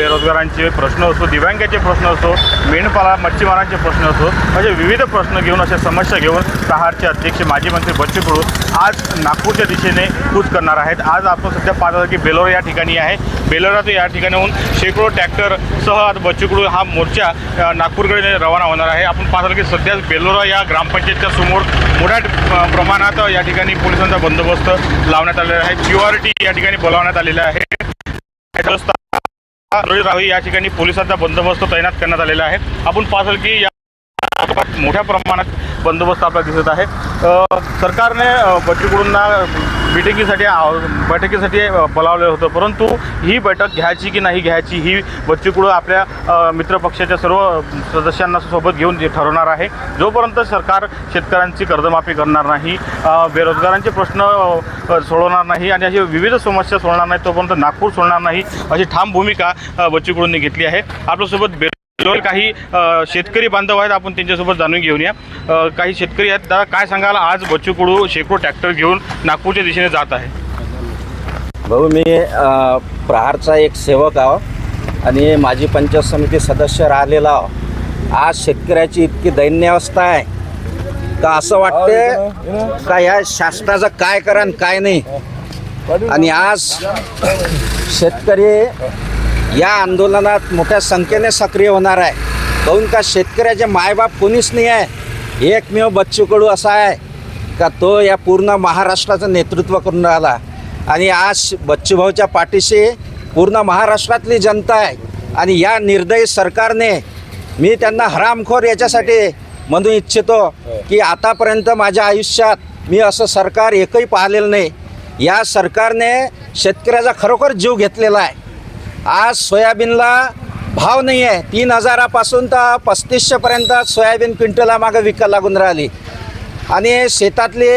बेरोजगारांचे प्रश्न असो दिव्यांगाचे प्रश्न असो मेंढपाला मच्छीमारांचे प्रश्न असो म्हणजे विविध प्रश्न घेऊन अशा समस्या घेऊन सहारचे अध्यक्ष माजी मंत्री बच्चू कडू आज नागपूरच्या दिशेने कूच करणार आहेत. आज आपण सध्या पाहत आहोत की बेलोरा या ठिकाणी आहे. बेलोरा तर या ठिकाणाहून शेकडो ट्रॅक्टरसह आज बच्चू कडू हा मोर्चा नागपूरकडे रवाना होणार आहे. आपण पाहत की सध्या बेलोरा या ग्रामपंचायतच्या समोर मोठ्या प्रमाणात या ठिकाणी पोलिसांचा बंदोबस्त लावण्यात आलेला आहे. क्यू आर टी या ठिकाणी बोलावण्यात आलेला आहे. रोहित रावी या ठिकाणी पोलिसांचा बंदोबस्त तैनात करण्यात आलेला आहे. आपण पाहतो की या मोठ्या प्रमाणात बंदोबस्त आपल्याला दिसत आहे सरकारने बच्चू बैठकीसाठी आव- बैठकीसाठी बोलावलं होतं. परंतु ही बैठक घ्यायची की नाही घ्यायची ही बच्चीकुळं आपल्या मित्रपक्षाच्या सर्व सदस्यांना सोबत घेऊन जे ठरवणार आहे. जोपर्यंत सरकार शेतकऱ्यांची कर्जमाफी करणार नाही बेरोजगारांचे प्रश्न सोडवणार नाही आणि अशी विविध समस्या सोडणार नाही तोपर्यंत नागपूर सोडणार नाही अशी ठाम भूमिका बच्चीकुळूंनी घेतली आहे. आपल्यासोबत बे जवळ काही शेतकरी बांधव आहेत आपण त्यांच्यासोबत जाणून घेऊया. अ, काही शेतकरी आहेत दादा काय सांगाल? आज बच्चू कडू शेकडो ट्रॅक्टर घेऊन नागपूरच्या दिशेने जात आहे. भाऊ मी प्रहारचा एक सेवक आहो आणि माजी पंचायत समिती सदस्य राहिलेला आहो. आज शेतकऱ्याची इतकी दैन्य अवस्था आहे. का असं वाटते का या शासनाचं काय करा काय नाही? आणि आज शेतकरी या आंदोलनात मोठ्या संख्येने सक्रिय होणार आहे. काहून का शेतकऱ्याचे मायबाप कोणीच नाही आहे. एकमेव बच्चू कडू असा आहे का तो या पूर्ण महाराष्ट्राचं नेतृत्व करून राहिला. आणि आज बच्चूभाऊच्या पाठीशी पूर्ण महाराष्ट्रातली जनता आहे. आणि या निर्दयी सरकारने मी त्यांना हरामखोर याच्यासाठी म्हणू इच्छितो की आतापर्यंत माझ्या आयुष्यात मी असं सरकार एकही पाहिलेलं नाही. या सरकारने शेतकऱ्याचा खरोखर जीव घेतलेला आहे. आज सोयाबीनला भाव नाही आहे. तीन हजारापासून तर पस्तीसशेपर्यंत सोयाबीन क्विंटला मागं विकायला लागून राहिली. आणि शेतातली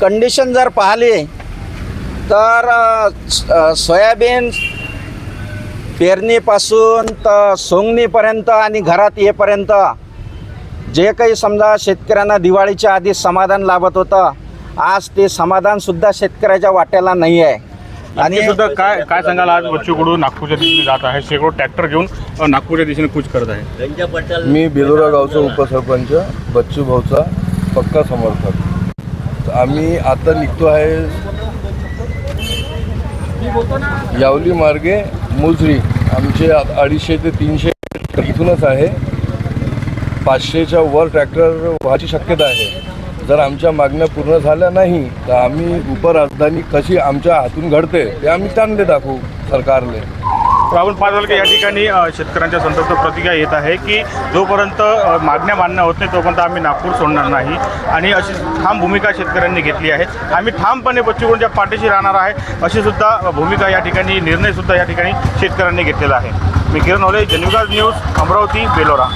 कंडिशन जर पाहिली तर सोयाबीन पेरणीपासून तर सोंगणीपर्यंत आणि घरात येईपर्यंत जे काही समजा शेतकऱ्यांना दिवाळीच्या आधी समाधान लाभत होतं आज ते समाधानसुद्धा शेतकऱ्याच्या वाट्याला नाही आहे. आणि सुद्धा काय काय सांगाल आज बच्चू कडू नागपूरच्या दिशेने जात आहे. शेकडो ट्रॅक्टर घेऊन अ, नागपूरच्या दिशेने कूच करत आहे. मी बेलोरा गावचा उपसरपंच बच्चू भाऊचा पक्का समर्थक. आम्ही आता निघतो आहे यावली मार्गे मुजरी. आमचे आ- अडीचशे ते तीनशे इथूनच आहे. पाचशेच्या वर ट्रॅक्टर व्हायची शक्यता आहे. जर आमच्या मागण्या पूर्ण झाल्या नाही तर आम्ही उपराजधानी कशी आमच्या हातून घडते ते आम्ही चांगले दाखवू सरकारले. तर आपण या ठिकाणी शेतकऱ्यांच्या संतप्त प्रतिक्रिया येत आहे की जोपर्यंत मागण्या मान्य होत नाही तोपर्यंत आम्ही नागपूर सोडणार नाही. आणि अशी ठाम भूमिका शेतकऱ्यांनी घेतली आहे. आम्ही ठामपणे बच्चूकडूनच्या पाठीशी राहणार आहे अशी सुद्धा भूमिका या ठिकाणी निर्णयसुद्धा या ठिकाणी शेतकऱ्यांनी घेतलेला आहे. मी किरण ओले जनविकास न्यूज अमरावती बेलोरा.